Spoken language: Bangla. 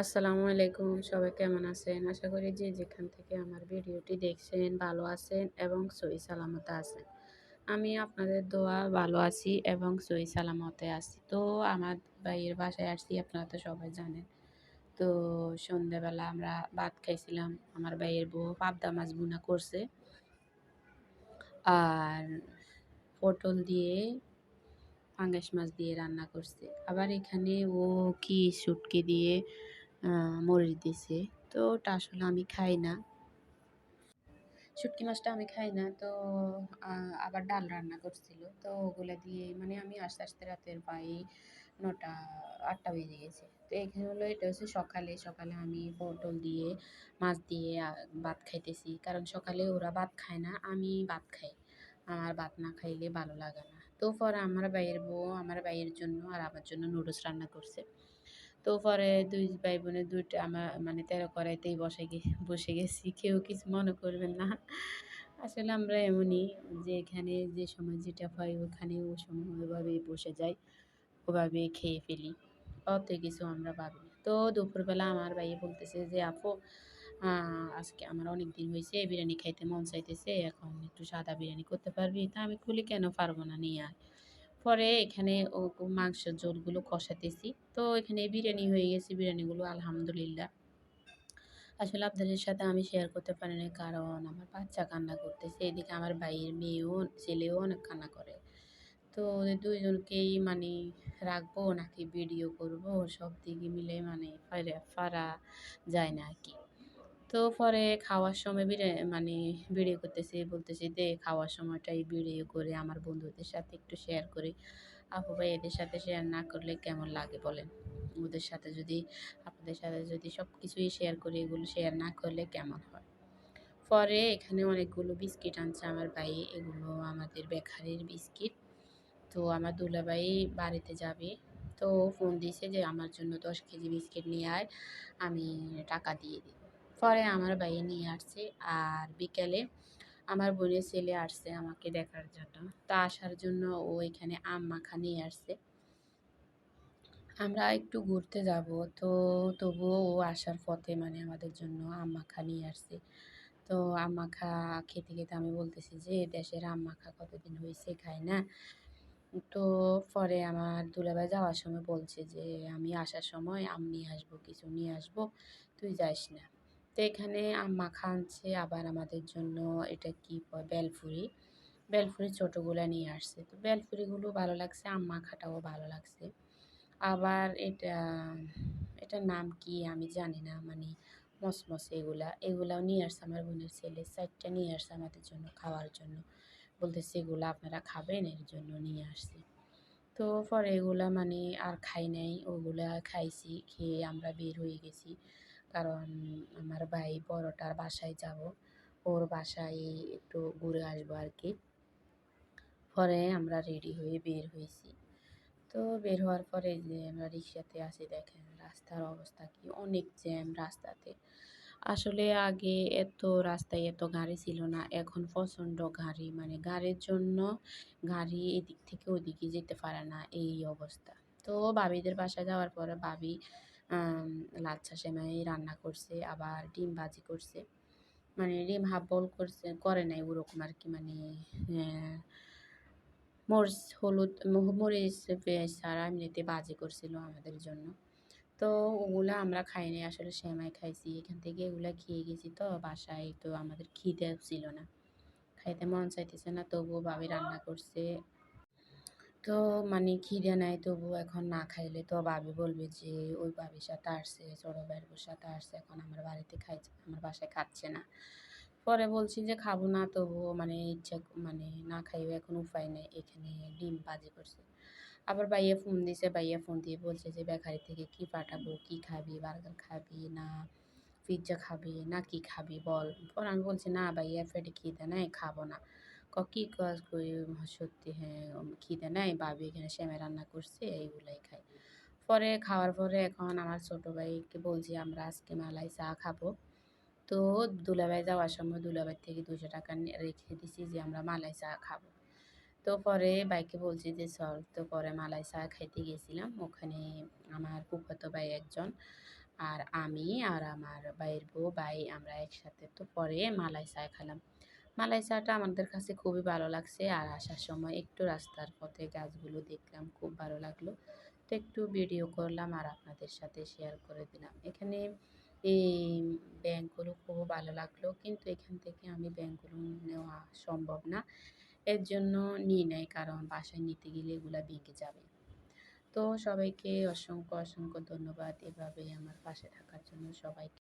আসসালামু আলাইকুম, সবাই কেমন আছেন? আশা করি যে যেখান থেকে আমার ভিডিওটি দেখছেন ভালো আছেন এবং সই সালামতে আছেন। আমি আপনাদের দোয়া ভালো আছি এবং সই সালামতে আছি। তো আমার ভাইয়ের বাসায় আসছি, আপনারা তো সবাই জানেন। তো সন্ধ্যাবেলা আমরা ভাত খাইছিলাম, আমার ভাইয়ের বউ পাবদা মাছ বুনা করছে। আর পটল দিয়ে পাঙ্গাস মাছ দিয়ে রান্না করছে। আবার এখানে ও কি শুটকি দিয়ে মরিচ দিছে। তো ওটা আসলে আমি খাই না। শুটকি মাছটা আমি খাই না। তো আবার ডাল রান্না করছিল। তো ওগুলো দিয়ে মানে আমি আস্তে আস্তে রাতের পাই নটা, আটটা বেজে গেছে। তো এখানে হলো, এটা হচ্ছে সকালে সকালে আমি পটল দিয়ে, মাছ দিয়ে ভাত খাইতেছি। কারণ সকালে ওরা ভাত খায় না, আমি ভাত খাই। আমার ভাত না খাইলে ভালো লাগে না। তো পরে আমার ভাইয়ের বউ, আমার ভাইয়ের জন্য আর আমার জন্য নুডলস রান্না করছে। তো পরে দুই ভাই বোনের দুইটা আমার মানে তেরো কড়াইতেই বসে গে, বসে গেছি। কেউ কিছু মনে করবেন না। আসলে আমরা এমনই যে এখানে যে সময় যেটা হয় ওখানে ও সময় ওইভাবেই বসে যাই ওভাবে খেয়ে ফেলি। অত কিছু আমরা ভাবি তো দুপুরবেলা আমার ভাইয়ে বলতেছে যে, আপু আজকে আমার অনেক দিন হয়েছে বিরিয়ানি খাইতে মন চাইতেছে, এখন একটু সাদা বিরিয়ানি করতে পারবি? তা আমি খুলি কেন পারব না, নিয়ে আয়। পরে এখানে ও মাংসের ঝোলগুলো কষাতেছি। তো এখানে বিরিয়ানি হয়ে গেছে, বিরিয়ানিগুলো আলহামদুলিল্লাহ। আসলে আপনাদের সাথে আমি শেয়ার করতে পারি না কারণ আমার বাচ্চা কান্না করতেছে, এদিকে আমার ভাইয়ের মেয়েও, ছেলেও অনেক কান্না করে। তো ওদের দুইজনকেই মানে রাখব, নাকি ভিডিও করব, সব দিকে মিলে মানে ফারা যায় না আর কি। তো পরে খাওয়ার সময় বিড়ে মানে ভিডিও করতেছি, বলতেছি, দে খাওয়ার সময়টাই ভিডিও করে আমার বন্ধুদের সাথে একটু শেয়ার করি। আপু ভাই, এদের সাথে শেয়ার না করলে কেমন লাগে বলেন? ওদের সাথে যদি, আপনাদের সাথে যদি সব কিছুই শেয়ার করি, এগুলো শেয়ার না করলে কেমন হয়? পরে এখানে অনেকগুলো বিস্কিট আনছে আমার ভাই, এগুলো আমাদের বেকারির বিস্কিট। তো আমার দুলাভাই বাড়িতে যাবে, তো ফোন দিয়েছে যে, আমার জন্য দশ কেজি বিস্কিট নিয়ে আয়, আমি টাকা দিয়ে দিই পরে আমার ভাই নিয়ে আসছে আর বিকেলে আমার বোনের ছেলে আসছে আমাকে দেখার জন্য। তা আসার জন্য ও এখানে আম মাখা নিয়ে আসছে। আমরা একটু ঘুরতে যাব, তো তবুও ও আসার পথে মানে আমাদের জন্য আম মাখা নিয়ে আসছে। তো আম মাখা খেতে খেতে আমি বলতেছি যে, দেশের আম মাখা কতদিন হয়েছে খাই না? তো পরে আমার দুলাভাই যাওয়ার সময় বলছে যে, আমি আসার সময় আম নিয়ে আসব, কিছু নিয়ে আসব, তুই যাস না। তো এখানে মাখা আনছে আবার আমাদের জন্য এটা কি বেলফুরি বেলফুরি ছোটোগুলো নিয়ে আসছে। তো বেলফুরিগুলো ভালো লাগছে আম মাখাটাও ভালো লাগছে। আবার এটা, এটার নাম কি আমি জানি না মানে মসমসে এগুলা। এগুলাও নিয়ে আসছে আমার বোনের ছেলে সাইডটা নিয়ে আসছে আমাদের জন্য খাওয়ার জন্য। বলতেছে এগুলো আপনারা খাবেন, এর জন্য নিয়ে আসছে। তো পরে এগুলা মানে আর খাই নাই, ওগুলা খাইছি, খেয়ে আমরা বের হয়ে গেছি। কারণ আমার ভাই বড়টার বাসায় যাব। ওর বাসায় একটু ঘুরে আসব আর কি পরে আমরা রেডি হয়ে বের হয়েছি। তো বের হওয়ার পরে যে আমরা রিক্সাতে আসি দেখেন রাস্তার অবস্থা কি অনেক জ্যাম রাস্তাতে। আসলে আগে এত রাস্তায় এত গাড়ি ছিল না, এখন প্রচণ্ড গাড়ি। মানে গাড়ির জন্য গাড়ি এদিক থেকে ওদিকে যেতে পারে না, এই অবস্থা। তো বাবিদের বাসায় যাওয়ার পরে বাবি লাচ্ছা সেমাই রান্না করছে, আবার ডিম ভাজি করছে। মানে ডিম হাফ বল করছে, করে নাই ওরকম আর কি মানে মরিচ, হলুদ মরিচ পেঁয়াজ ছাড়া এমনিতে বাজি করছিল আমাদের জন্য। তো ওগুলো আমরা খাইনি আসলে সেমাই খাইছি, এখান থেকে এগুলা খেয়ে গেছি তো, বাসায় তো আমাদের খিদে ছিল না। খাইতে মন চাইতেছে না, তবুও বাবি রান্না করছে। তো মানে খিদে নাই তবু এখন না খাইলে তো ভাবি বলবে যে, ওই ভাবির সাথে আসছে, ছোটো ভাইয়ের সাথে আসছে, এখন আমার বাড়িতে খাইছে, আমার বাসায় খাচ্ছে না। পরে বলছি যে, খাব না তবুও মানে ইচ্ছা মানে না খাইও এখন উপায় নেই, এখানে ডিম ভাজি করছে। আবার ভাইয়া ফোন দিছে, ভাইয়া ফোন দিয়ে বলছে যে, বেকারি থেকে কি পাঠাবো, কি খাবি, বার্গার খাবি, না পিৎজা খাবি, না কি খাবি বল? পরে আমি বলছি, না ভাইয়া ফেটে খিদে নাই, খাব না। ক কাজ করি সত্যি হ্যাঁ খিদে নাই, ভাবি এখানে শ্যামে রান্না করছে, এইগুলাই খাই। পরে খাওয়ার পরে এখন আমার ছোটো ভাইকে বলছি, আমরা আজকে মালাই চা খাব। তো দুলাভাই যাওয়ার সময় দুলাভাই থেকে দুশো টাকা রেখে দিছি যে আমরা মালাই চা খাব। তো পরে বাইকে বলছি যে, চল। তো পরে মালাই চা খাইতে গেছিলাম, ওখানে আমার ফুফাতো ভাই একজন আর আমি আর আমার ভাইয়ের বউ, ভাই, আমরা একসাথে। তো পরে মালাই চা খেলাম। মালাই চাটা আমাদের কাছে খুবই ভালো লাগছে। আর আসার সময় একটু রাস্তার পথে গাছগুলো দেখলাম, খুব ভালো লাগল। তো একটু ভিডিও করলাম আর আপনাদের সাথে শেয়ার করে দিলাম। এখানে এই ব্যাগগুলো খুব ভালো লাগল। কিন্তু এখান থেকে আমি ব্যাগগুলো নেওয়া সম্ভব না। এর জন্য নিই নাই, কারণ বাসায় নিতে গেলে এগুলা ভেঙে যাবে। তো সবাইকে অসংখ্য অসংখ্য ধন্যবাদ। এভাবে আমার পাশে থাকার জন্য সবাইকে